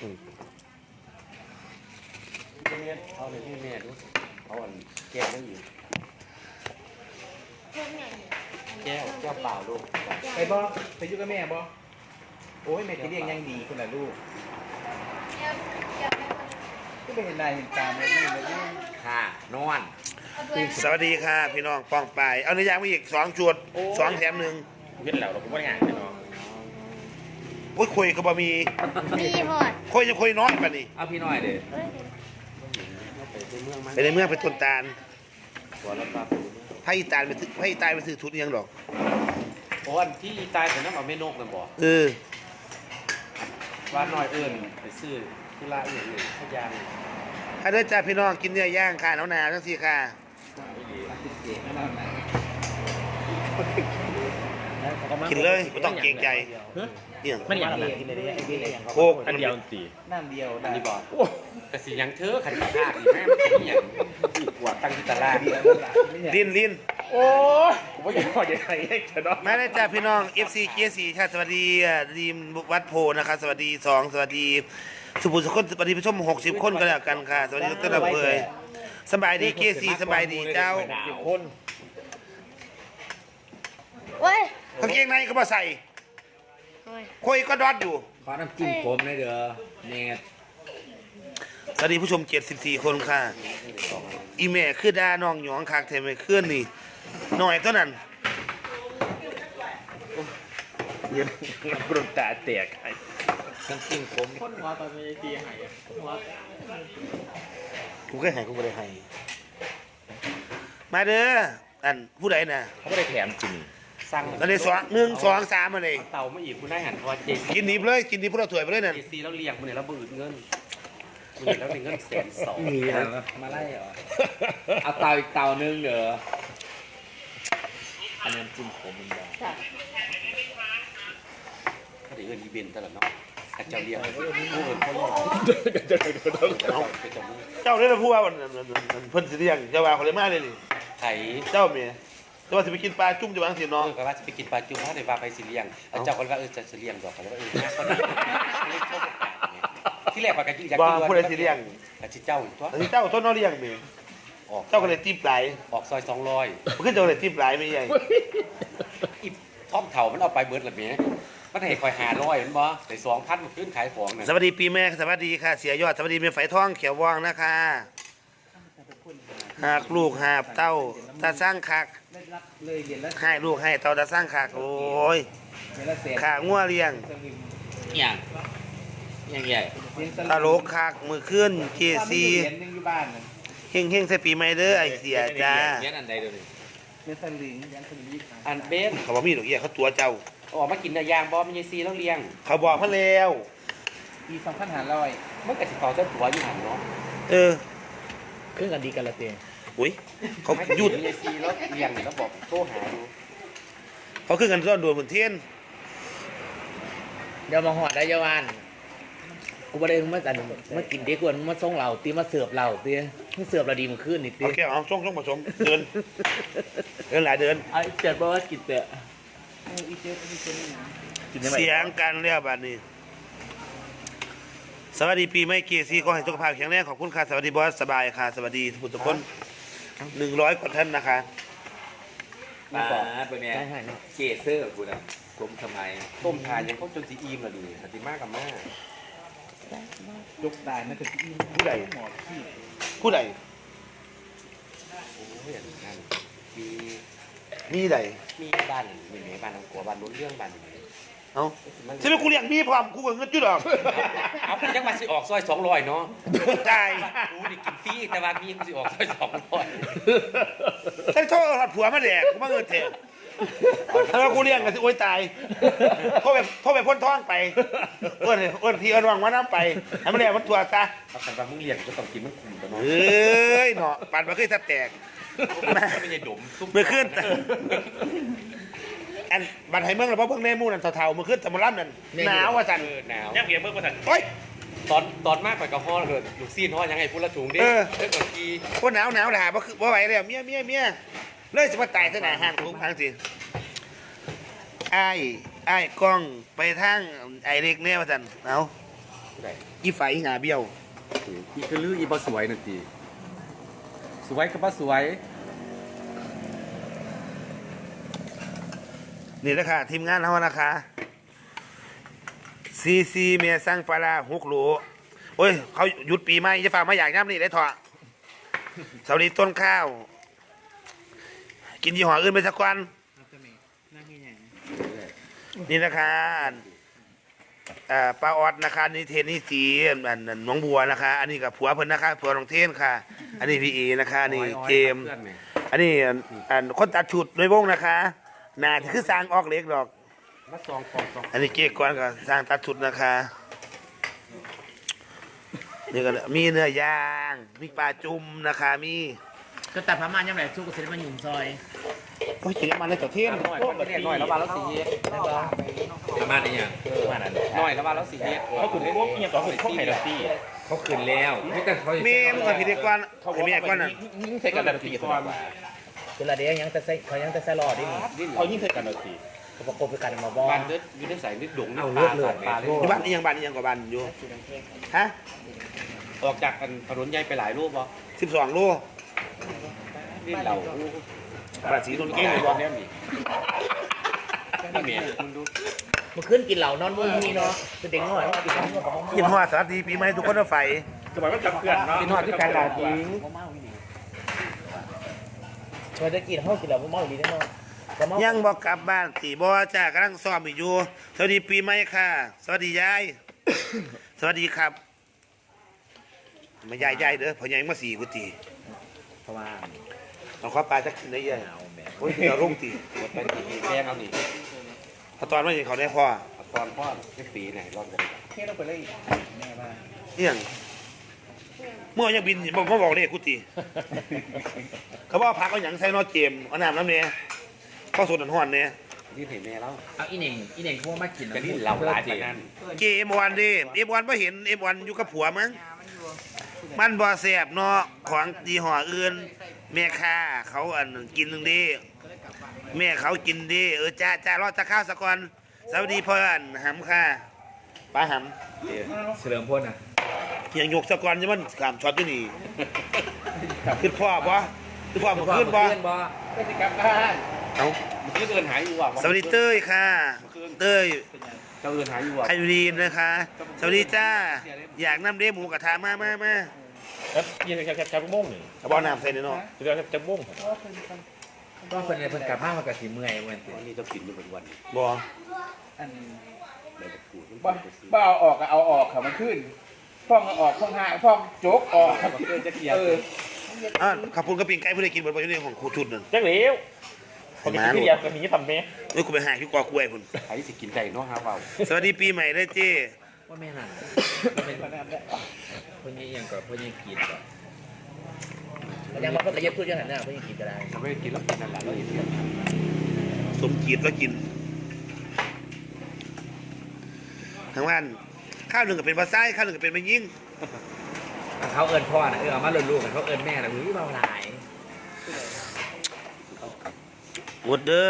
อืมเอาเลยที่แม่ดูเอาอันแก้วนั่นอยู่แก้วแก้วเปล่าลูกไปบ่ไปอยู่กับแม่บ่โอ้ยแม่จะเลี้ยงยังดีคนละลูกเดี๋ยวเห้คนก็ไปเห็นนายเห็นตามเลยนี่เลยค่ะนอนสวัสดีค่ะ พี่น้องป้องไป เอาเนื้อย่างมาอีกสองชุดสองแถมหนึ่งเห็นแล้วเราก็ไม่านเนาะ โอ้ยคุยก็บ่มีมีหอดคุยจะคุยน้อยปะนี่เอาพี่น้อยเด้เอ้ยไปในเมืองมั้งไปในเมืองไปต้นตาลหัวรถบัสพระอีตาลไปซื้อพระอีตาลไปซื้อทุนอิหยังดอกโอ้อันที่ตายแต่น้ำเอาไม่นกเลยบ่เออว่าน้อยเอิญไปซื้อธุระอื่นเลยพยางถ้าเด้อจ้าพี่น้องกินเนื้อย่างค่ะหนาวหนาวทั้งสี่ค่ะ กินเลยไม่ต้องเกรงใจเนี่ยมันอย่างไรกินอะไรกินอะไรอย่างโอ้อันเดียวตีน้ำเดียวอันได้นี้บอกกระสียังเธอขันขาดอีกแม่ไม่ใช่อย่างอีกกว่าตั้งที่ตลาดลิ้นลิ้นโอ้ยผมว่าอย่าพออย่าใส่ให้เธอเนาะมาได้จ้าพี่น้อง FC เกียร์สีค่ะสวัสดีอะดีมวัดโพนะคะสวัสดีสองสวัสดีสุภุสุคนสวัสดีผู้ชมหกสิบคนก็แล้วกันค่ะสวัสดีทุกท่านเลยสบายดีเกียร์สีสบายดีเจ้าคนเว้ย กางเกงในก็มาใส่โอ้ยคุยก็ดอดอยู่ ขอน้ำจิ้มผมเลยเด้อเนตสวัสดีผู้ชม 74 คนค่ะ อีแม่คือดาน้องหยองคักแท้ไม่เคลื่อนนี่หน่อยเท่านั้น เย็นกรุณตาแตกน้ำจิ้มผมคนหัวตอนนี้ตีหายหัวกูก็ให้กูบ่ได้ให้มาเด้ออันผู้ใดน่ะเขาไม่ได้แถมจริง สร้างอันนี้สองหนึ่งสองสามมาเลยเต่ามาอีกคุณได้หันพอเจกินหนีบเลยกินหนีบพวกเราถวยไปเลยนั่นเจซีแล้วเลี้ยงมันเนี่ยแล้วบืดเงินมันแล้วเป็นเงินแสนสองมีมาไล่เหรอเอาเตาอีกเตานึงเด้ออันน้ำจิ้มผมมันบอกเขาได้เงินอีเวนต์ตลอดเนาะถ้าเจ้าเลี้ยงผู้อื่นเขาเลี้ยงเอาไปจมูกเจ้าเด้อผู้ว่าวันนั้นเพิ่นสิเลี้ยงเจ้าว่าเขาเลยมาเลยนี่ไข่เจ้าเมีย แต่ว่าสิไปกินปลาจุ่มจะวางสิน้อน้องงก็ว่าจะไปกินปลาจุ่มเขาได้ว่าไปสิเลี้ยงแล้วเจ้าก็ว่าเออจะสิเลี้ยงดอกก็เลยว่าเออน่าสนใจที่แรกปากกันอยากว่ากินผู้ใดสิเลี้ยง แต่ชิเจ้าอีกตัวอันนี้เจ้าต้นน้อเลี้ยงเมียออกเจ้าก็เลยตีปลายออกซอยสองร้อยมันขึ้นเจ้าเลยตีปลายไม่ใหญ่อีท่อมเถามันเอาไปเบิดละเมียมันให้คอยหาร้อยมันบ่แต่สองพันมันขึ้นขายของน่ะสวัสดีปีแม่สวัสดีค่ะ เสียยอดสวัสดีเมียไฟทองเขียววองนะคะหากลูกหาบเต้าตาสร้างคัก เลยเรียนแล้วให้ลูกให้เต้าตาสร้างคักโอ้ยเรียนแล้วเสร็จขางัวเลี้ยงอย่างอย่างใหญ่ตลกคักมือขึ้นเจซีเรียนนึงอยู่บ้านนั่นเฮงเฮงใส่ปีใหม่เด้อไอเสียจ้าเนี้ยอันใดเด้อนี่เรียนสลิงเรียนสลิงอันเบนเขาบอกมีดอกเอี้ยเขาตัวเจ้า ออกมากินเนื้อย่างบ่มันยายซีแล้วเลี้ยงเขาบอกมาแล้วปีสองพันห้าร้อยมันก็สิเขาเจ้าตัวอยู่หันเนาะเออ เครื่องกันดีกันละเตีย อุ้ยเขาไม่หยุดยายซีแล้วเลี้ยงแล้วบอกโทรหาอยู่เขาขึ้นกันซ่อนดวนเหมือนเทียนเดี๋ยวมาหอดได้เยาวานกูบ่ได้มาอันมากินเด็กกวนมาส่งเราตีมาเสิร์ฟเราตีมาเสิร์ฟเราดีมันขึ้นนี่ตีเอาแก้วเอาช่องช่องผสมเดินเดินหลายเดิน ไอ้เจ็ดบอกว่ากินเตะอีเจ้าอีเจ้านี่นะกินได้ไหมเสียงกันเรียบบัดนี้ สวัสดีปีใหม่เกียรซีขอให้สุขภาพแข็งแรงขอบคุณค่ะสวัสดีบอสสบายค่ะ สวัสดีทุกทุกคน หนึ่งร้อยกว่าท่านนะคะมาเป็นไงเกเซอร์กูนะกลมทำไมต้มทานยังเขาจนสิอิ่มและดิสติมากกับมากยกตายนั่นคือที่ผู้ใดหมอที่ผู้ใดโอ้ยอย่างนั้นมีมีใดมีบ้านมีไหนบ้านน้องกัวบ้านนู้นเรื่องบ้านนี้ เอ้ามันใช่ไหมกูเลี้ยงมีพร้อมกูก็เงินจุดหรอกเอายังมาสิออกซอยสองร้อยเนาะตายกูนี่กินฟรีแต่ว่ามีกูสิออกซอยสองร้อยฉันโทษหัดผัวมาแดกกูมาเงินเถอะถ้าว่ากูเลี้ยงกันสิโอ้ยตายโทษแบบโทษแบบพ้นท้องไปเอื้อนเอื้อนพี่เอื้อนวังว่าน้ำไปให้มันแดกมันถั่วซะเอาขันว่ามึงเลี้ยงก็ต้องกินมันขุ่นตัวเนาะเอ้ยเนาะปันมาขึ้นแทบแตกไม่ใช่ดมซุปเมื่อขึ้น อันบันไห้เมืองเราเพราะเพิ่งแน่มู่นั่นเท่าๆเมื่อขึ้นสมุนไพรนั่นหนาวว่าสันเออหนาวยังเกียเพิ่งมาสันโอ้ยตอนตอนมากไปกับห่อเลยลูกซีนห่อยังไงพูดละถุงดิเออเรื่องกับกีพวกหนาวหนาวด่าบ่คือบ่ไหวแล้วเมียเมียเมียเลยสิมาตายซะหน้าห้างทุกครั้งสิอ้ายอ้ายกล้องไปทางไอ้เล็กแน่ว่าสันเอาผู้ใดอีไฟหาเบี้ยวอีคือลืออีบ่สวยนั่นติสวยก็บ่สวย นี่นะคะทีมงานเรานะคะซีซีเมียสร้างปลาร้าหกโหลโอ้ย เขาหยุดปีใหม่จะฝากมาอยากน้ำนี่ได้เถอะสวัสดีต้นข้าว กินยี่ห้ออื่นไปสักวันนี่นะคะอ่าปลาออดนะคะนี่เทนนี่สีอันอันอันหน้องบัวนะคะ อันนี้กับผัวเพิ่นนะคะผัวน้องเทนค่ะ อันนี้พี่เอนะคะนี่เจมส์พื่อนแหอันนี้อันอันคนตัดชุดในวงนะคะ น่าจะคือสร้างออกเล็กดอก มาซองของซองอันนี้เก๊กก่อนก็สร้างตัดชุดนะคะ นี่ก็มีเนื้อย่างมีปลาจุ่มนะคะ มีก็ตัดพม่ายังไงสู้กับเซนมันหยุ่มซอยโอ้ยเจ๊มาเลยต่อเทียนน้อยคนเรียนน้อยแล้วว่าแล้วสิเฮ็ดพม่าได้ยังพม่านั้นน้อยแล้วว่าแล้วสิเฮ็ดเขาคุณพวกเงียบต่อคุณพวกไฮดัตตี้เขาขึ้นแล้วไม่แต่เขาเมย์มึงกับพี่เด็กก่อนไอ้เมียก่อนน่ะยิ่งใส่กันดัตตี้ก่อน เวลาเดียวยังแต่ใส่เขายังแต่ใส่รอดิดิ้นเขายิ่งใส่กันดัตตี้เขาประกบไปกันมาบอบ้านเด้ออยู่ในสายนิดดงนี่เอาปเลืลาอดเลือดปลาเลยอยู่บ้านนี่ยังบ้านนี่ยังกว่าบ้านอยู่ฮะออกจากกันถนนใหญ่ไปหลายรูปบ่สิบสองโลดิ้นเหล่าบ้านสีนนเก่เก้งงเลยบ่เนี่ยมีนี่เมียคุณดูมันขึ้นกินเหล่านอนบนทีเนาะเป็นเด็กน้อยกินน้ำกับมะม่วงยินหัวสวัสดีปีใหม่ทุกคนเอาไฟสมัยมันจับเพื่อนเนาะกินฮอดที่การลาจริง เราจะกินเขากินเหล่ามะม่วงดีแน่นอนมะม่วงยังบอกกลับบ้านตีบอจ้ากำลังซ้อมอีกอยู่สวัสดีปีใหม่ค่ะ สวัสดียาย สวัสดีครับมายายยายเด้อพอยายมาสี่กุฏิเพราะว่าเอาข้าวปลาจักได้ยังเอาแบบโอ้ยเอารุ่งตีหมดไปนี่แกงเอานี่ถ้าตอนไม่เห็นเขาได้พ่อเอาตอนพ่อจะปีไหนรอบกันเท่ต้องไปเลยแม่บ้านนี่ยัง เมื่อยังบินบอกมาบอกเลยกุฏิเขาบอกพักเอาหยังใส่นอเจมเอาน้ำน้ำเนี่ยข้าวสดห่อนๆเนี่ยดิ้นเห็นแม่แล้วเอาอีเหน่งอีเหน่งพวกมากินจะดิ้นเหล่าหลายปานนั้นเจเอ็มวันดิเอ็มวันไม่เห็นเอ็มวันอยู่กับผัวมั้งมันบ่แสบเนาะของดีห่ออื่น แม่ค้าเขาอันกินหนึ่งดีแม่เขากินดีเออจ้าจ้ารอดจะข้าวสะก่อนสวัสดีพ่ออันหำค่ะ ป้าหเฉลิมพ่นอะำเฮียงยกสะก่อนยังมันขามช็อตอยู่นี่ขึ้นพ่อปะขึ้นพ่อมันขึ้นปะบ่ก็จะกลับบ้านเอาเมื่อกี้เอินหายอยู่ว่ะสวัสดีเต้ยค่ะ เต้ยเจ้าเอินหายอยู่ว่ะใครดีนนะคะ สวัสดีจ้า อยากน้ำเด้หมูกระทะมามามาแล้วยังจะจับจับม่วงหนึ่งเอาบ่อน้ำใส่หน่อยเนาะจะจับจับม่วงก็เพิ่นเพิ่นกลับมามันก็สิเมื่อยเหมือนกันวันนี้จะกินอยู่เป็นวันบ่อัน ในตะกูดบ้าบ้าเอาออกก็เอาออกค่ะมันขึ้นพ่องเอาออกพ่องหายพ่องโจกออกมันเกินจะเกลียดเอออะขับปุ่นกระปิ่งไก่เพื่อได้กินบนบนอยู่ในของครูชุดนั่นจังเหลวพอกินที่เดียวกันนี้ทำไหมเอ้ยกูไปหาที่กอกล้วยพุ่นใครสิกินไก่เนาะฮะเบาสวัสดีปีใหม่ด้วยเจ้ว่าแม่นั่นเป็นเพิ่นยังยังก็เพิ่นยังกินก็แล้วยังมาเพิ่นก็เย็บพูดจังนั้นน่ะเพิ่นยังกินก็ได้ทำไมกินแล้วกินนั่นแหละเราเห็นเดียวสมกีดแล้วกิน ทั้งวันข้าวหนึ่งก็เป็นภาษาข้าวหนึ่งก็เป็นมันยิ่งเขาเอิ้นพ่อน่ะเออเอามาลูกๆเขาเอิ้นแม่น่ะอุ้ยเบาหลายหมดเด้อ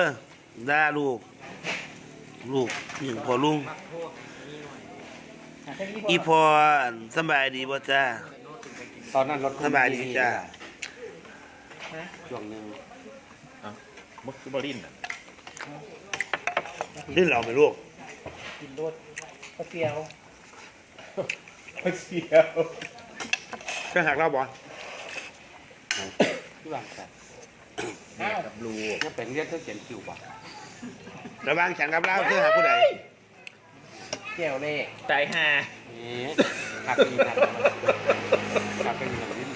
ด่าลูก ลูกอย่างพอลุงอีพออั่นสำบายดีบ่จ้าตอนนั้นรถสบายดีจ้าช่วงหนึงมุกบอลินนี่เราไหมลูกกินรส ข้าวเสียวข้าวเสียวก็หักเราบ่ที่ว่าแต่แม่กับลูกเนี่ยเป็นเรียนเท่าเขียนคิวป่ะระหวังฉันกับเราเพื่อหาผู้ใดแก้วเล่ใจห่านี่หักอีนั่นหักอีนั่นนี่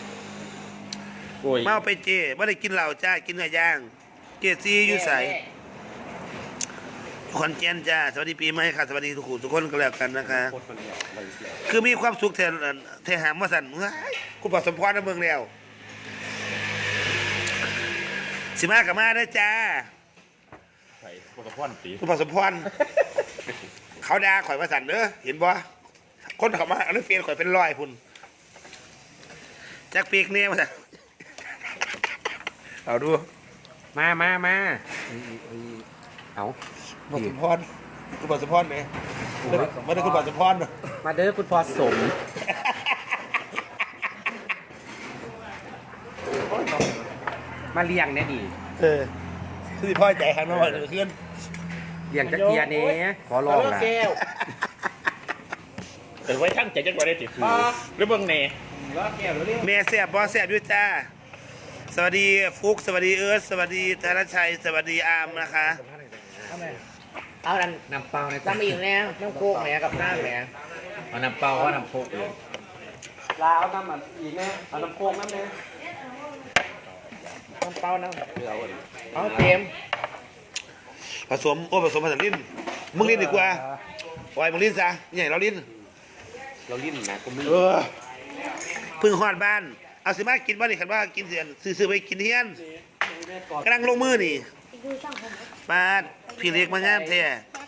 โอ้ยเมาไปเจ้ไม่ได้กินเหล้าจ้ากินเนื้อย่าง เจซีอยู่ใส ขอนแก่นจ้าสวัสดีปีใหม่ค่ะสวัสดีทุกคนทุกคนก็แล้วกันนะคะโคตรมันเนี่ยเลยเสียคือมีความสุขแทนแทนหามมาสั่นเฮ้ยคุณปอสมพรนะเมืองแล้วสิมากับมาได้อจ้าใส่โปรตพอนตีคุณปอสมพรเขาด่าข่อยมาสั่นเด้อเห็นบ่คนเขามาเอาเรื่องเฟียนข่อยเป็นร้อยพุ่นจักปีกเนี่ยมาสั่นเอาดูมามามาเอา ปอสมพรคุณปอสมพรไหมไม่ได้คุณปอสมพรเนอะมาเด้อคุณพ่อสมมาเลี้ยงเนี่ยดีเออคือพ่อใจข้างนอกเลยเพื่อนเลี้ยงจักเกียร์เนี้ขอลองนะแก้วแต่ไว้ทั้งใจจนกว่าได้ติดคือหรือเบิ่งเน่รอแก้วเร็วแม่แซ่บบ่แซ่บด้วยจ้าสวัสดีฟุกสวัสดีเอิร์ธสวัสดีธนชัย สวัสดีอาร์มนะคะ เอาดันน้ำเปล่าในจ้ามีอยู่แล้วน้ำโคกแหมกับน้ำแหมเอาน้ำเปล่าว่าน้ำโคกเลยลาเอาน้ำมันอีกแน่เอาน้ำโค้งน้ำแน่น้ำเปล่าน้ำเอาเต็มผสมโอ้ผสมผสมลิ้นมึงลิ้นดีกว่าปล่อยมึงลิ้นซะใหญ่เราลิ้นเราลิ้นนะกูไม่เออเพึ่งฮอดบ้านเอาสิมากินบ้านนี่คันว่ากินเสียนซื้อๆไปกินเฮียนกำลังลงมือนี่ดูช่องผมมา พี่เล็กมางามแท้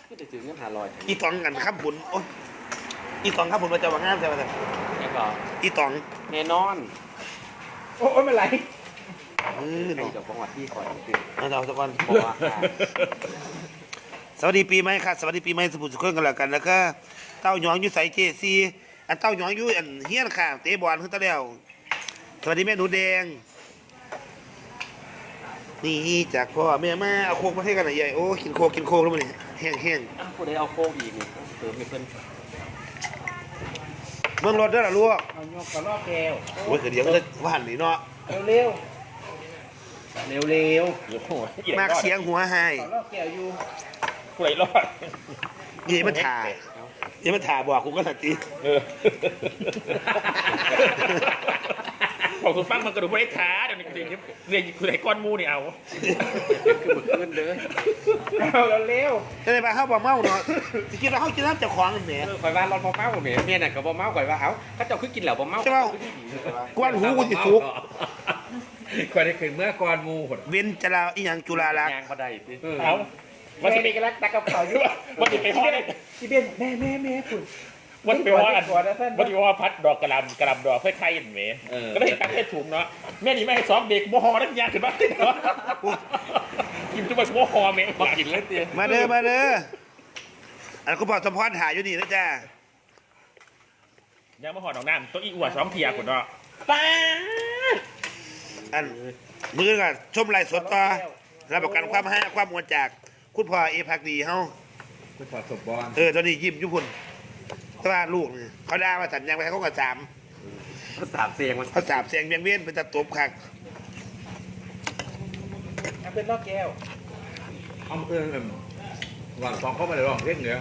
ก็จะถึงเงินหาลอยอีตองกันข้ามบุญโอ้ยอีตองข้ามบุญมาจะว่างามใช่ไหมแต่แล้วก็อีตองแน่นอน โอ้ยไม่ไรเออไอ้เนาะเจ้าของวัดที่คอยติดเอาเอาตะกอนเพราะว่าสวัสดีปีใหม่ค่ะสวัสดีปีใหม่สุภุสุขคนกันแล้วกันแล้วก็เต้าหยองอยู่ใส่เจซีอันเต้าหยองอยู่อันเฮียนค่ะเตะบอลขึ้นตะแล้วสวัสดีแม่หนูแดง นี่จากพ่อแม่มาเอาโคกมาให้กันหน่อยใหญ่โอ้กินโคกกินโคกแล้วมันนี่แห้งแห้งผู้ใดเอาโค้งอีกนี่เติมให้เพิ่นเมืองรถเด้อล่ะลูกเอาโยกกับรอแก้วโอ้ยเดี๋ยวจะว่าหันนี่เนาะเร็วเร็วเร็วโอ้โหมากเสียงหัวให้ๆขอรอแก้วอยู่กูไหลรอดยี่มันถ่ายี่มันถ่าบอกกูก็สักทีเออ บอกคุณฟังมันกระดูกไม่ได้ท้าเดี๋ยวนี้เรียนเรียนคุณไหนก้อนมูนี่เอาคือบึกขึ้นเด้อเอาเร็วจะได้ไปเข้าบ่เมาเนาะสิกินแล้วเขากินน้ำเจากของนั่นแหมเออคอยว่ารอนบ่เมาบ่แม่เมียน่ะก็บ่เมาข่อยว่าเอ้าเขาเจ้าคือกินแล้วบ่เมาใช่เปล่ากวนหูกูสิฟุกก่อนได้ขึ้นเมื่อก่อนมูหดเว้นจะลาอีหยังจุฬาลักษณ์ยางบ่ได้ติเอาแม่วันที่ไปมีกระลักตักกับเขาอยู่วันที่ไปฮอดที่เบนแม่แม่แม่คุณ วันที่ไปฮอดก่อนนะท่านวันที่ว่าพัดดอกกระลำกระลำดอกเพื่อไข่เห็นไหมเออก็ได้ตักให้ถุงเนาะแม่นี่ไม่ให้ซ้อมเด็กโมฮอนั่นยางขึ้นมาเนาะกินจุ๊บโมฮอแม่บ่กินเลยติมาเด้อมาเด้ออันคุณพ่อสมพรถ่ายอยู่นี่นะจ้ายังมาหอดอกน้ำตัวอีอวดซ้อมเทียกุนเนาะป้าอันมือกันชมไลฟ์สดต่อรับประกันความห้าความมวลจาก คุณพ่อเอพักดีเฮาคุณพ่อสมบอลเออตอนนี้ยิ้มอยุพุ่น แต่ว่าลูกนี่เขาด่าว่าสัญญาณไปเขาก็สามก็สามเสียงมันเขาสามเสียงเวียงเวียนเป็นตะตบคักเอาเป็นรอแก้วเอาเอิญหวังฟองเข้ามาเลยหรอกเล่นเหนือ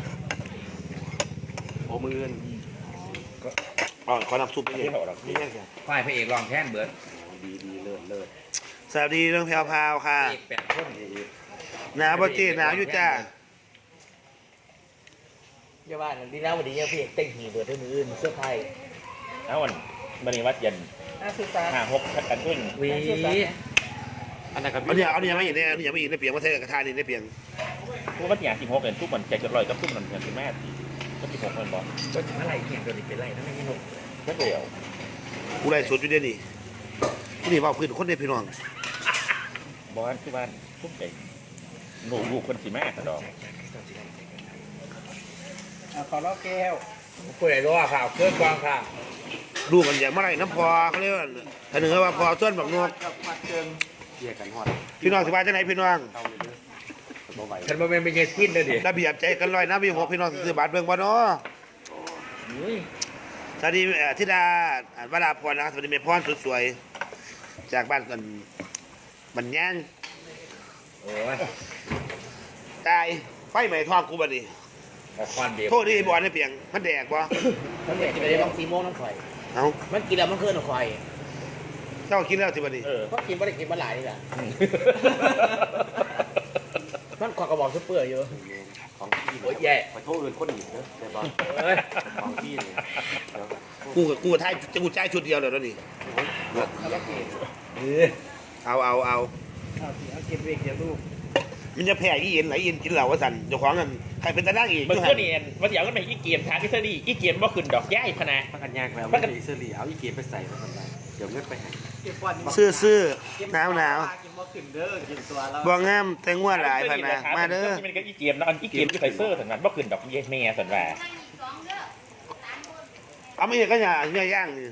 โอ้มืออื่นอ๋อขอนำซุปไปเลยนี่แม่งจ้ะฝ่ายพระเอกรองแท่นเบิร์ดดีดีเลิศเลิศสวัสดีเรื่องแพรวพราวค่ะเอกแปดคนหนาวบ่เจ๊หนาวอยู่จ้า อย่าว่าอย่างดีนะวันนี้เนี่ยพี่เอกเต้นหีเบิร์ดด้วยมืออื่นเสื้อไพ่เอาวันบันนี้วัดเย็นอาสุตาห้าหกพัดกันขึ้นวีอันนั้นก็เอาเนี่ยเอาเนี่ยมาอีกเนี่ยเอาเนี่ยมาอีกในเปียงมาใส่กับกระทะนี่ในเปียงพวกวัดยาสิบหกเนี่ยทุกคนใจจะลอยก็ขึ้นมันเงินที่แม่ทีก็สิบหกเงินบอลก็ถึงอะไรเกี่ยงตัวนี้เป็นไรนะไม่รู้ไม่เดียวกูได้สดอยู่เดี๋ยวนี้กูนี่เว่าพื้นคนเดียวพี่น้องบอลที่บ้านทุกเด็กหนูลูกคนสิแม่ดอกเอา ขอรอแก้วผู้ใหญ่รู้ว่าข่าวเครื่องกองค่ะลูกกันอย่างเมื่อไหร่น้ำพอเขาเรียกว่าถ้าหนึ่งเขาว่าพอต้นบักนกเกี่ยกันฮอดพี่น้องสบายจังไหนพี่น้องเข้าเลยเด้อบ่ไหวฉันมาเป็นเป็นเงยทิ้นเลยดิระเบียบใจกันลอยน้ำมีหกพี่น้องซื้อบัตรเบิ่งบ่เนาะสวัสดีเอ่อธิดาอ่านวราพรนะครับสวัสดีเมพรสุดสวยจากบ้านกันบันย่างโอ้ยตายไฟไหม้ท้องกูบัดนี้ออก ควันเบียบโทษที่บอลในเปียงมันแดกบ่มันเด็กกินไปได้บ้างซีโม่น้ำข่อย เอ้ามันกินแล้วมันเคลื่อนข่อยเจ้ากินแล้วสิบัดนี้เออเพราะกินไม่ได้กินมาหลายนี่แหละมันขวากระบอกซุปเปอร์อยู่ของพี่โอ้ยแย่ขอโทษอื่นคนอื่นเด้อแต่บ่เอ้ยของพี่นี่เดี๋ยวกูกับกูท้ายจะกูจ่ายชุดเดียวเลยตอนนี้เออเอาเอาเอาเอาสิเอาเก็บเวกเดี๋ยวลูก มันจะแพ้อีเอ็นไหนเอ็นกินเหล้าว่าสั่นเจ้าของนั่นใครเป็นตานั่งอีกมันอยู่ก็หั่นเนียนวันเดียวก็ไปอีเกียมทางที่เสดีอีเกียมว่าขึ้นดอกย่ายพนะพักกันยากแล้วมันมีเสื้อเหลียวอีเกมไปใส่มาทำไมเดี๋ยวเงินไปให้เก็บก่อนซื้อซื้อหนาวหนาวกินบ่ขึ้นเด้อกินตัวแล้วบ่งามแต่งัวหลายพันนะมาเด้อมันก็อีเกียมนะอันอีเกียมที่ใส่เสื้อสันนั้นว่าขึ้นดอกเย่แม่สันว่าเอาไม่เห็นก็อย่าเนื้อย่างนี่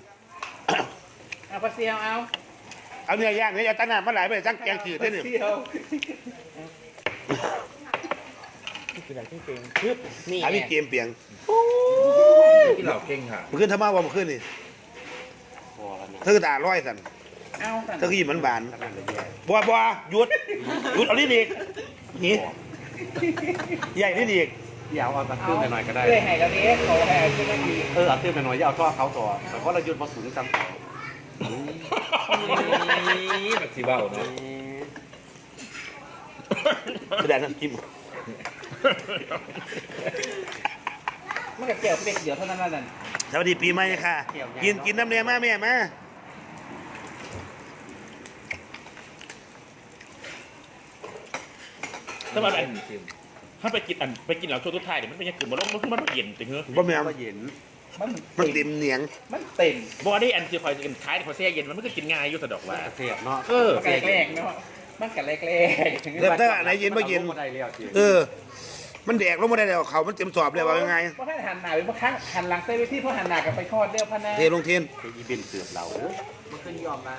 เอาปลาเซียวเอา เอาเนื้อย่างนี่เอาตั้งน้ำมาหลายไปตั้งแกงจืดได้หนึ่ง ปลาเซียวคือแบบที่เป็นคือนี่อันนี้เกมเปียงที่เราเก่งค่ะมันขึ้นทำมาว่ามันขึ้นนี่พอแล้วนะเธอก็ด่าร้อยสันเอาสั่นเธอก็ยิ้มมันบานขนาดเลยแย่บัวบัวหยุดหยุดเอาลิ้นอีกนี่ใหญ่ลิ้นอีกอย่าเอาตะตื้นไปหน่อยก็ได้เอ้ยให้กับนี้เขาให้ขึ้นมาดีเออเอาตื้นไปหน่อยอย่าเอาท่อเขาต่อแต่เพราะเราหยุดมาสูงซ้ำนี่แบบสีเบาเนาะ กระดาษน้ำจิ้มมันกับเกี่ยวเด็กเดียวเท่านั้นนั่น สวัสดีปีใหม่ค่ะกินกินน้ำเนียมาแม่มาถ้ามันอันถ้าไปกินอันไปกินเหล้าช่วงทุกท้ายเดี๋ยวมันเป็นยังกึ่งมาลงมันคือมันเย็นจริงเหรอบ่แม่นก็เย็น มันมันเต็มเหนียงมันเต็มบอดี้อันที่คอยกินท้ายพอเสียเย็นมันก็กินง่ายอยู่สะดอกว่า เสียบเนาะเออมันกัแรกๆเนาะ มันกัแรกเดี๋ยวถ้าไหนเย็นบ่เย็นอาได้แล้วจริงเออ มันแดกลงมาได้แล้วเขามันเต็มสอบแล้วว่ายังไงเพราะให้หันหน้าไปเพราะข้างหันหลังเต้ไปที่เพราะหันหน้ากับไปทอดเดียวพะนะเทลงเทนไปอีเป็นเสือบเรามันขึ้นยอมมา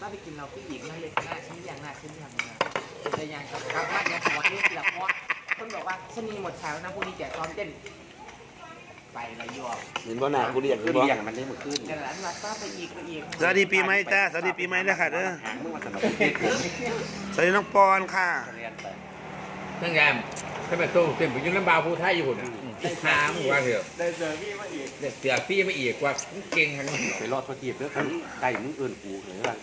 ถ้าไปกินเราพี่อีกนั่นเลยหน้าชิ้นอย่างหน้าชิ้นอย่างนะแต่ยังกับกับว่ายังหัวนี่แหละเพราะคนบอกว่าชนีหมดเช้านะพวกนี้แจกซ้อมเต้น ไปละยอมเห็นบ่หนากูเรียกคืคืออเลี้บ่ยงมันได้มือขึ้นแต่หลังวัดก็ไปอีกไปอีกสวัสดีปีใหม่จ้าสวัสดีปีใหม่แล้วค่ะเด้อหางมึงมาสนับสสวัสดีน้องปอนค่ะนุนไปทั้งยามถ้ามาส่งเต็มไปยุ่งลำบากผู้ไทยอยู่น่ะหามึงว่าเถอะได้เจอพี่มาอีกเดี๋ยวเสือกพี่มาอีกว่าเก่งทั้งนั้นไปรอดตัวทีบเด้อครับไก่มึงเอื่นกูเลยล่ะ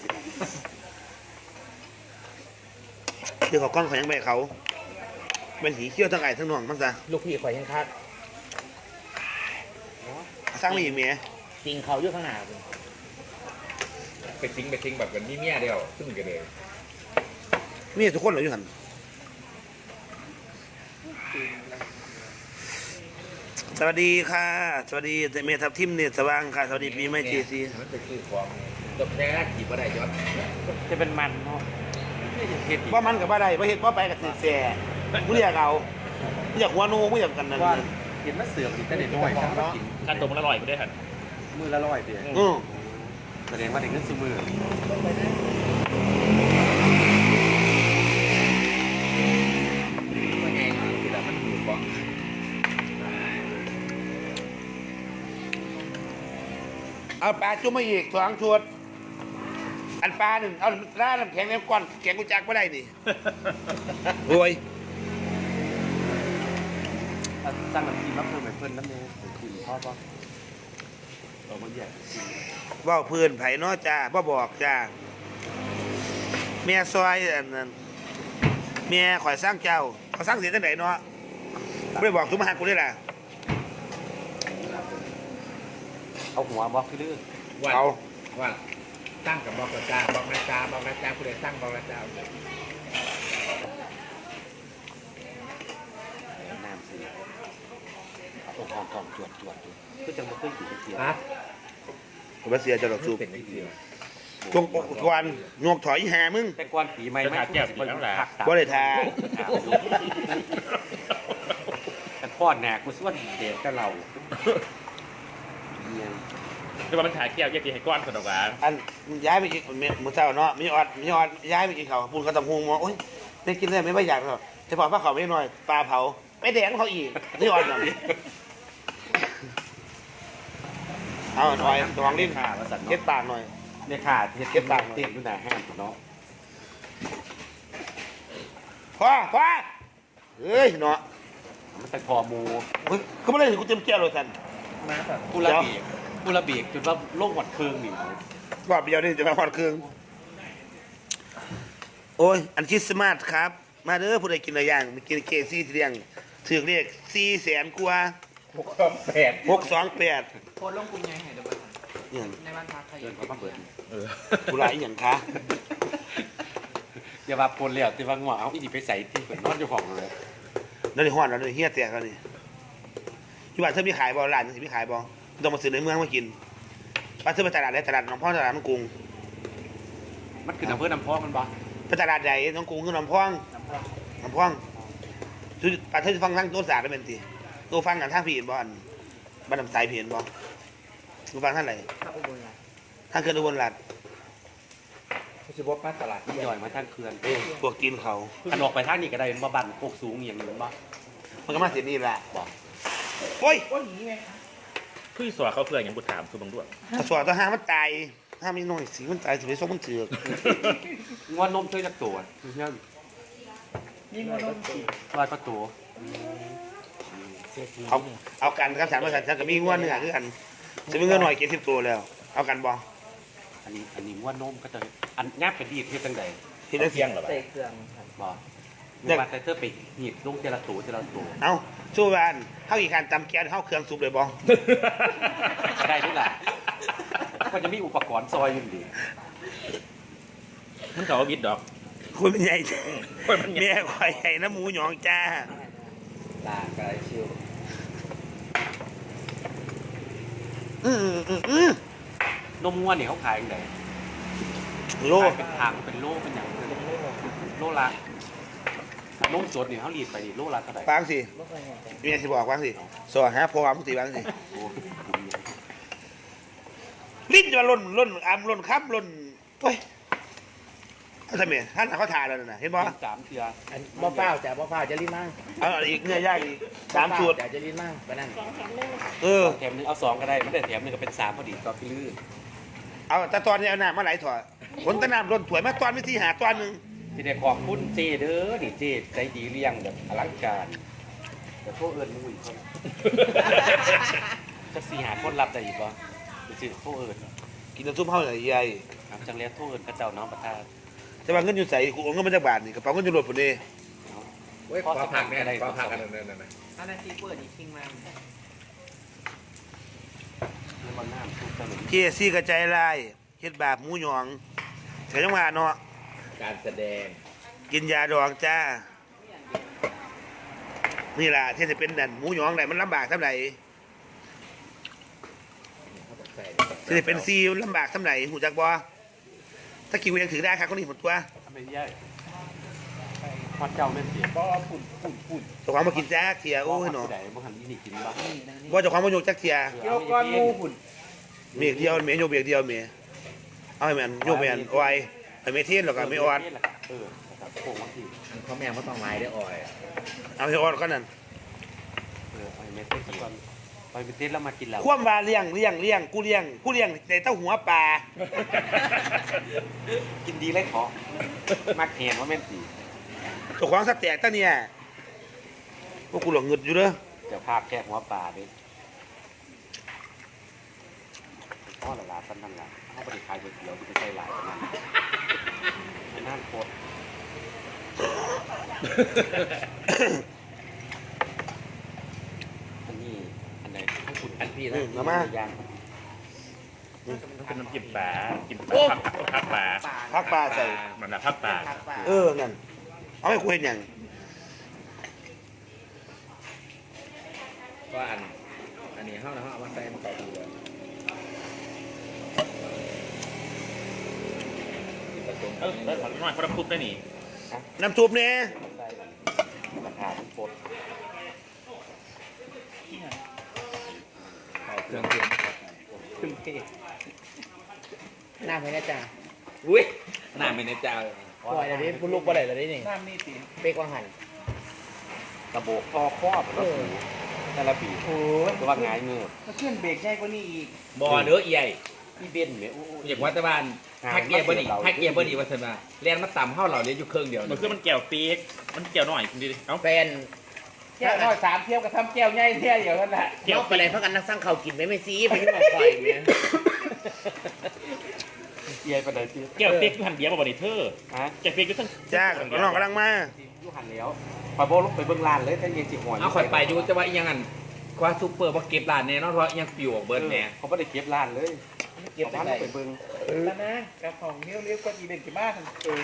เดี๋ยวเขาก้อนเขายังไปเขาเป็นหีเขี้ยวทั้งไอ้ทั้งน่องมันซะลูกพี่ข่อยยังคาดสร้างไม่อีกเมียจริงเขาอยู่ข้างหน้าไปทิ้งไปทิ้งแบบวันนี้เมียเดียวขึ้นกันเลยเมียทุกคนเหรออยู่หันสวัสดีค่ะ สวัสดีเมทับทิมเนี่ยสว่างค่ะ สวัสดีปีใหม่เจซีมันเป็นคือของตบแค่กี่บ่ได้จอดจะเป็นมันเนาะเห็ดว่ามันกับว่าใดว่าเห็ดว่าไปกับแส่มึงอยากเอามึงอยากหัวโนมึงอยากกันนั่นว่า เห็นมันเสือกอีกแต่เด็กน้อยครับเนาะการตัวมันอร่อยก็ได้หันมือละร้อยเดียวอือแสดงว่าเด็กนั้นซื้อมือมันไงคือแบบมันอยู่ของเอาปลาจุ่มมาอีกสองชุด อันปลาหนึ่งเอาล่าน้ำแข็งน้ำก้อนแข็งกูจักไม่ได้นี่โอ้ย ตั้งน้ำจิ้มมาเพิ่มไปเพิ่นน้ำเนยจิ้มพ่อป่ะเอามาแยกเว่าเพื่อนไผ่เนาะจ้าบ่บอกจ้าเมียซอยอันนั้นเมียข่อยสร้างเจ้าเขาสร้างเสียจังไหนเนาะไม่ได้บอกทุกมาหากูได้ล่ะเอาหัวบอกคือดื้อวันเอาวันตั้งกับบอกกระจาบอกนาจาบอกนาจาผู้ใดตั้งบอกนาจา เอาทองทองจวดจวดดูก็จะมาเคยกินเสียฮะผมว่าเสียจะหลอกสูบเป็นอีกเดียวตรงอกกวนงวกถอยหามึงแต่ก่อนปีใหม่ไม่ผักบ่ได้ทาแต่พ่อแหนกกูส่วนเด็กกับเราเนี่ยคือว่ามันถ่ายแก้วแยกตีให้ก้อนสะดอกว่าอันย้ายไปกินมื้อเช้าเนาะมีออดมีออดย้ายไปกินเขาวปูนเขาตำฮงมองโอ้ยได้กินได้ไหมไม่อยากหรอกจะบอกว่าเขาไม่หน่อยปลาเผาไปแดงเขาอีกนี่ออดน่ะ เอาหน่อยตองลิ้นข่าว่าสันเก็ดเนาะปากหน่อย เนี่ยข่าเฮ็ดเก็บปากเต็มอยู่หน้าห้างเนาะพ่อพ่อเฮ้ยเนาะมันแต่คอมูเฮ้ยก็ไม่ได้ถึงกูเต็มแก้วเลยท่านมาสัตว์กูระเบียกกูระเบียกจนว่าโลกหวัดเคืองนี่รอบเดียวนี่จะมาหอดเครื่องโอ้ย อันคริสต์มาสครับ มาเด้อผู้ใดกินอะไรอย่างมากินเคซี่เรียงถือเรียกสี่แสนกว่า หกความแปดหกสองแปดโคตรลงกลุ่มยังไงเดี๋ยวมาเนี่ยในบ้านพักใครเดินเขามาเบิดผู้ร้ายอหย่างคะอย่าว่าปนแล้วแต่ว่างัวเอาอีนี่ไปใส่ที่เปิดนอนอยู่ห้องเลยนั่นนี่ห้อนแล้วนี่เฮียแตกแล้วนี่อยู่บ้านเธอมีขายบ่ร้านเธอมีขายบ่ต้องมาซื้อในเมืองมากินบ้านเธอไปตลาดไหนตลาดหนองพ่อตลาดน้องกรุงมันคือน้ำเพื่อน้ำพอกมันบ่ไปตลาดใหญ่น้องกรุงคือน้องพ่องน้องพ่องคือป้าเธอฟังทางโน้ตสาได้เป็นตี ตัวฟังกันทางผีเห็นบ่อันบ้านน้ำใสผีเห็นบ่อยู่บ้านท่านไหนถ้าอุบลราชท่านเกิดอุบลรัฐเขาจะบอกมาตลาดย่อยมาทางเขื่อนพวกจีนเขาขนออกไปทางนี้ก็ได้เป็นบ่บันโคกสูงอหย่างนี้บ่มันก็มาเสียนี่แหละบอกโอ้ยโอ้ยหนีไงพี่สวเขาเพื่อนอย่างบุถามคือบังด้วยถ้าสวดต้องห้ามมันตายห้ามมีหน่อยสีมันตายสิไปส่งมันเถือกงอนนมช่วยจักตัวเนี่ยยิ่งกว่าโดนลอยประตู เอาเอากันครับฉันว่าฉันฉันก็มีงวดเนื้อคือกันจะมีเงินหน่อยเจ็ดสิบตัวแล้ว เอากันบ่อันนี้อันนี้งอนนมก็จะอันยับเป็นดีดเฮ็ดจังไดที่ได้เที่ยงเหรอใส่เครื่องครับบ่เมื่อวานแต่เธอไปหีบลงเจละตัวเจละตัวเอาชู้บ้านเข้าอีกการตำแก๊สเข้าเครื่องซุปเลยบ่ได้ด้วยล่ะก็จะมีอุปกรณ์ซอยอยู่ดีมันเขาเอาวิทย์ดอกคุณเป็นใหญ่คนมันใหญ่แม่ควายใหญ่น้ำหมูหยองจ้าลากระชิว อืมอืมอืมอืมนมง่วนนี่เขาขายยังไงโลขายเป็นถังเป็นโลเป็นอย่างโลละนมสดนี่เขารีดไปนี่โลละเท่าไหร่ฟังสิไม่เคยเห็นแต่เมียสิบอกฟังสิสวัสดีครับพอวางมุติฟังสิโอ้ลิ้นจะมาล่นล่นอามล่นครับล่นโอ้ย เขาทำไมท่านเขาทานแล้วนะเห็นบ่สามเทืออันบ่เปล่าจ้ะบ่เปล่าจะรีบมากเอาอีกเนื้อย่างอีกสามสูตรจ้ะจะรีบมากไปนั่นเออแถมหนึงเอาสองก็ได้ไม่ได้แถมหนึงก็เป็นสามพอดีต่อพี่ลื่นเอาแต่ตอนนี้เอาน้ำมาไหลถอดผลตะน้ำล้นถวยมาตอนวิธีหาตอนหนึ่งที่ได้ขอบคุณเจเด้อนี่เจใจดีเลี้ยงแบบอลังการแต่พวกเอิญมุ้ยคนจะสี่หาคนรับได้อีกบ่ไปซื้อพวกเอิญกินน้ำซุปเฮาหน่อยใหญ่ครับจังเลี้ยงพวกเอิญกระเจ้าน้องประทาน แต่ว่าเงินอยู่ใส่กูเอาเงินมาจากบาทนี่กระเป๋าเงินอยู่รถพุ่นนี่เว้ยขอผักเนี่ยขอผักกันนั่นนั่นนั่นอันนั้นที่เปิดอีกทิ้งมาน้ำมันน้ำซุปตะหนุนเจซี่กระจายลายเฮ็ดบาปหมูหยองเสียจังหวะเนาะการแสดงกินยาดองจ้า นี่ล่ะที่จะเป็นดันหมูหยองไหนมันลำบากเท่าไหร่เขาต้องใส่ที่จะเป็นซีมันลำบากเท่าไหร่หูจักบ่ ถ้ากินกูยังถือได้ครับคนนี้หมดตัวทำไมแย่พอดเจ้าแม่นเสียบ่ปุ่นปุ่นปุ่นเจ้าของมากินจ้าเทียโอ้ยเนาะผู้ใดบ่หันยี่นี่กินบ้างว่าเจ้าของมาโยกจักเทียเกี่ยวก้อนหมูปุ่นเมียเดียวเมียโยกเบียกเดียวเมียเอาให้มันโยกแมนเอาไว้ให้เมียเทียนหรอกก็ไม่ออดเออครับโค้งบางทีเขาแม่เขาต้องไม้ได้อ่อย เอาให้ออดก็นั่นเออไปเมเต้ก่อน ไปเมเต้แล้วมากินเหล้าคว่ำวาเลี้ยงเลี้ยงเลี้ยงกูเลี้ยงกูเลี้ยงแต่เต้าหัวปลากินดีเลยขอมักเห็นว่าแม่นตีเจ้าของสับแตกตะเนี่ยพวกกูหลงเงิดอยู่เด้อเดี๋ยวพาแค่หัวปลาดิพ่อละลาสั้นทั้งหลังเขาไปขายก๋วยเตี๋ยวที่ไปใส่หลายนั่นไปนั่นโคตรอันนี้อันไหนให้ คุณอันพี่นะย่างเป็นน้ำจิ้มปลาจิ้มปลาพักปลาพักปลาใส่มันนะพักปลาผักป่าเออ นั่น เอาให้กูเห็นอย่างก็อัน อันนี้เขาเขาเอามาใส่มาเกาดูเลยผสมเออเออขอหน่อยเพราะเราคุบได้นี่น้ำซุปเนี่ยใส่ราคาทุกโคตร เอาเครื่องเคียง ถึงเท หน้าไม่แน่จ้ะอุ้ยหน้าไม่ในเจ้าเลยปล่อยแล้วดิผู้ลูกบ่ได้แล้วดินี่น้ำนี่ตีเป๊กว่าหันกระโบกคอครอบแล้วหูแต่ละปีโอ้ยตัวว่าไงายเงือบมาขึ้นเบรกใหญ่กว่านี้อีกบ่อเนื้อใหญ่พี่เบนเนี่ยโอ้โหอยากวัดตะวันถ้าเกียร์บดีถ้าเกียร์บดีว่าสมาแลนมาต่ำเข้าเราเนี่ยอยู่เครื่องเดียวมันคือมันแก้วปีกมันแก้วหน่อยดีดิเอ้าแฟน แก้วน้อยสามเที่ยวกับทำแก้วใหญ่เที่ยวเดียวกันแหละเกี่ยวไปเลยพักกันนักสร้างข่าวกินไม่ไม่ซีไปที่หมอคอยเนี่ยเอียไปไหนพี่แก้วปีกอยู่หันเดียวบ่บ่ได้เธอฮะแก้วปีกอยู่ทั้งจ้าน้องกำลังมายูหันแล้วไปโบลงไปเบื้องลานเลยท่านเย็นสิหัวเอาข่อยไปอยู่แต่ว่าอีหยังอันคว้าซุปเปอร์มาเก็บร้านแน่นอนเพราะอีหยังปิวออกเบิร์ดแน่เขาไม่ได้เก็บลานเลยเก็บเอาได้พันไปเบื้องแล้วนะกระป๋องเลี้ยวเลี้ยวก็อีเวนต์กี่บ้านเออ